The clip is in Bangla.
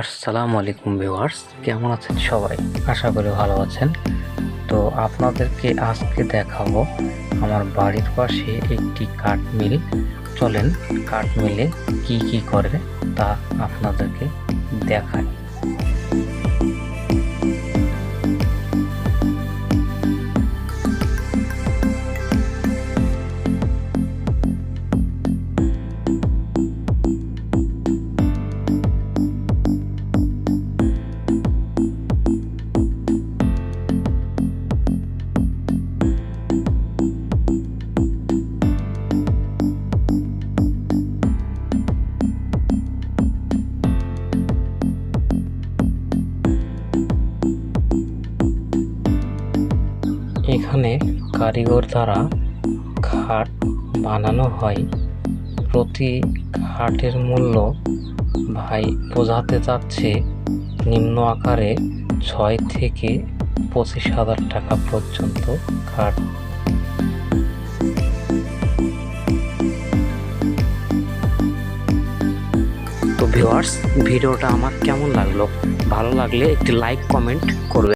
আসসালামু আলাইকুম ভিউয়ার্স, কেমন আছেন সবাই? আশা করি ভালো আছেন। তো আপনাদেরকে আজকে দেখাবো আমার বাড়ির পাশে একটি কাঠ মিল চলেন কাঠ মিলে কি কি করে তা আপনাদেরকে দেখাই। এখানে কারিগর দ্বারা খাট বানানো হয়। প্রতি খাটের মূল্য ভাই বোঝাতে চাচ্ছে নিম্ন আকারে ছয় থেকে পঁচিশ হাজার টাকা পর্যন্ত খাট তো ভিউয়ার্স, ভিডিওটা আমার কেমন লাগল? ভালো লাগলে একটি লাইক, কমেন্ট করবে